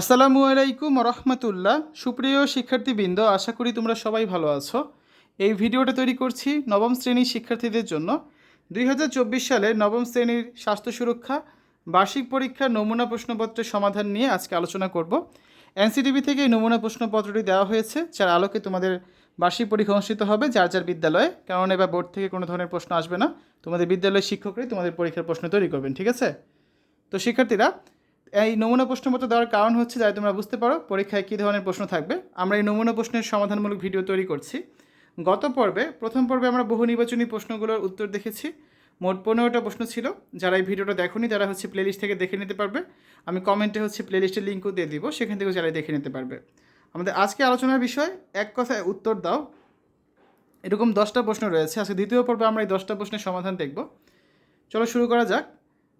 আসসালামু আলাইকুম রহমতুল্লাহ সুপ্রিয় শিক্ষার্থীবৃন্দ, আশা করি তোমরা সবাই ভালো আছো। এই ভিডিওটা তৈরি করছি নবম শ্রেণির শিক্ষার্থীদের জন্য। দুই সালের নবম শ্রেণির স্বাস্থ্য সুরক্ষা, বার্ষিক পরীক্ষার নমুনা প্রশ্নপত্রের সমাধান নিয়ে আজকে আলোচনা করব। এনসিটিভি থেকে এই নমুনা প্রশ্নপত্রটি দেওয়া হয়েছে, যার আলোকে তোমাদের বার্ষিক পরীক্ষা অনুষ্ঠিত হবে, যার যার বিদ্যালয়ে। কারণ এবার বোর্ড থেকে কোনো ধরনের প্রশ্ন আসবে না। তোমাদের বিদ্যালয়ের শিক্ষকরাই তোমাদের পরীক্ষার প্রশ্ন তৈরি করবেন, ঠিক আছে? তো শিক্ষার্থীরা এই নমুনা প্রশ্নপত্র দেওয়ার কারণ হচ্ছে যাতে তোমরা বুঝতে পারো পরীক্ষায় কী ধরনের প্রশ্ন থাকবে। আমরা এই নমুনা প্রশ্নের সমাধানমূলক ভিডিও তৈরি করছি। গত পর্বে, প্রথম পর্বে আমরা বহু নির্বাচনী প্রশ্নগুলোর উত্তর দেখেছি। মোট পনেরোটা প্রশ্ন ছিল। যারা এই ভিডিওটা দেখোনি, তারা হচ্ছে প্লেলিস্ট থেকে দেখে নিতে পারবে। আমি কমেন্টে হচ্ছে প্লেলিস্টের লিঙ্কও দিয়ে দিব, সেখান থেকেও যারা দেখে নিতে পারবে। আমাদের আজকে আলোচনার বিষয়, এক কথায় উত্তর দাও। এরকম দশটা প্রশ্ন রয়েছে। আজকে দ্বিতীয় পর্বে আমরা এই দশটা প্রশ্নের সমাধান দেখব। চলো শুরু করা যাক।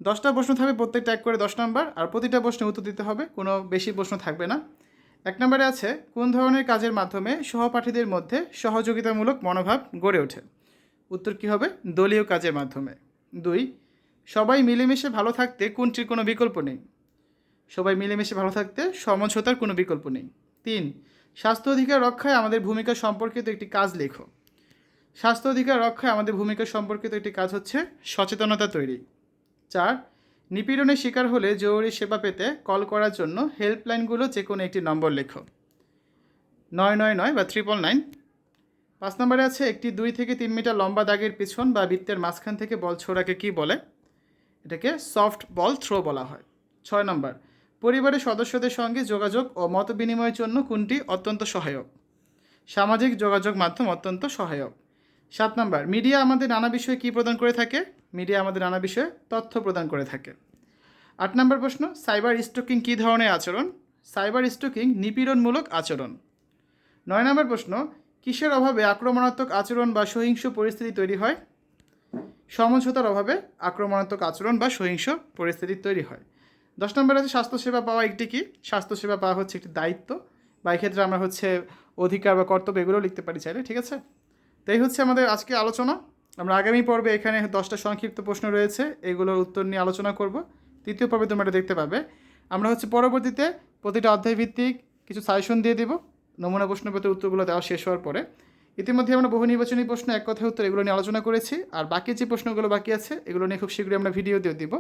দশটা প্রশ্ন থাকবে, প্রত্যেকটা এক করে দশ নম্বর, আর প্রতিটা প্রশ্নের উত্তর দিতে হবে, কোনো বেশি প্রশ্ন থাকবে না। এক নম্বরে আছে, কোন ধরনের কাজের মাধ্যমে সহপাঠীদের মধ্যে সহযোগিতামূলক মনোভাব গড়ে ওঠে? উত্তর কী হবে? দলীয় কাজের মাধ্যমে। দুই, সবাই মিলেমিশে ভালো থাকতে কোনটির কোনো বিকল্প নেই? সবাই মিলেমিশে ভালো থাকতে সমঝোতার কোনো বিকল্প নেই। তিন, স্বাস্থ্য অধিকার রক্ষায় আমাদের ভূমিকা সম্পর্কিত একটি কাজ লেখো। স্বাস্থ্য অধিকার রক্ষায় আমাদের ভূমিকা সম্পর্কিত একটি কাজ হচ্ছে সচেতনতা তৈরি। চার, নিপীড়নের শিকার হলে জরুরি সেবা পেতে কল করার জন্য হেল্পলাইনগুলো যে কোনো একটি নম্বর লেখো। নয় নয় নয় বা ট্রিপল নাইন পাঁচ নম্বরে আছে একটি দুই থেকে তিন মিটার লম্বা দাগের পিছন বা বৃত্তের মাঝখান থেকে বল ছোড়াকে কি বলে? এটাকে সফট বল থ্রো বলা হয়। ছয় নম্বর, পরিবারের সদস্যদের সঙ্গে যোগাযোগ ও মত বিনিময়ের জন্য কোনটি অত্যন্ত সহায়ক? সামাজিক যোগাযোগ মাধ্যম অত্যন্ত সহায়ক। সাত নম্বর, মিডিয়া আমাদের নানা বিষয়ে কী প্রদান করে থাকে? মিডিয়া আমাদের নানা বিষয়ে তথ্য প্রদান করে থাকে। আট নম্বর প্রশ্ন, সাইবার স্টকিং কী ধরনের আচরণ? সাইবার স্টকিং নিপীড়নমূলক আচরণ। নয় নম্বর প্রশ্ন, কিসের অভাবে আক্রমণাত্মক আচরণ বা সহিংস পরিস্থিতি তৈরি হয়? সমঝোতার অভাবে আক্রমণাত্মক আচরণ বা সহিংস পরিস্থিতি তৈরি হয়। দশ নম্বর আছে, স্বাস্থ্যসেবা পাওয়া একটি কি? স্বাস্থ্যসেবা পাওয়া হচ্ছে একটি দায়িত্ব। বা এক্ষেত্রে আমরা হচ্ছে অধিকার বা কর্তব্য এগুলো লিখতে পারি চাইলে, ঠিক আছে? তো এই হচ্ছে আমাদের আজকে আলোচনা। আমরা আগামী পর্বে এখানে দশটা সংক্ষিপ্ত প্রশ্ন রয়েছে, এগুলোর উত্তর নিয়ে আলোচনা করব। তৃতীয় পর্বে তোমরা দেখতে পাবে। আমরা হচ্ছে পরবর্তীতে প্রতিটা অধ্যায় ভিত্তিক কিছু সাজেশন দিয়ে দিব। নমুনা প্রশ্নপত্রের উত্তরগুলো দেওয়া শেষ হওয়ার পরে। ইতিমধ্যে আমরা বহু নির্বাচনী প্রশ্ন এক কথায় উত্তর এগুলো নিয়ে আলোচনা করেছি, আর বাকি যে প্রশ্নগুলো বাকি আছে, এগুলো নিয়ে খুব শীঘ্রই আমরা ভিডিও দিয়ে দিব।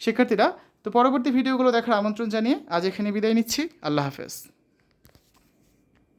শিক্ষার্থীরা, তো পরবর্তী ভিডিওগুলো দেখার আমন্ত্রণ জানিয়ে আজ এখানে বিদায় নিচ্ছি। আল্লাহ হাফেজ।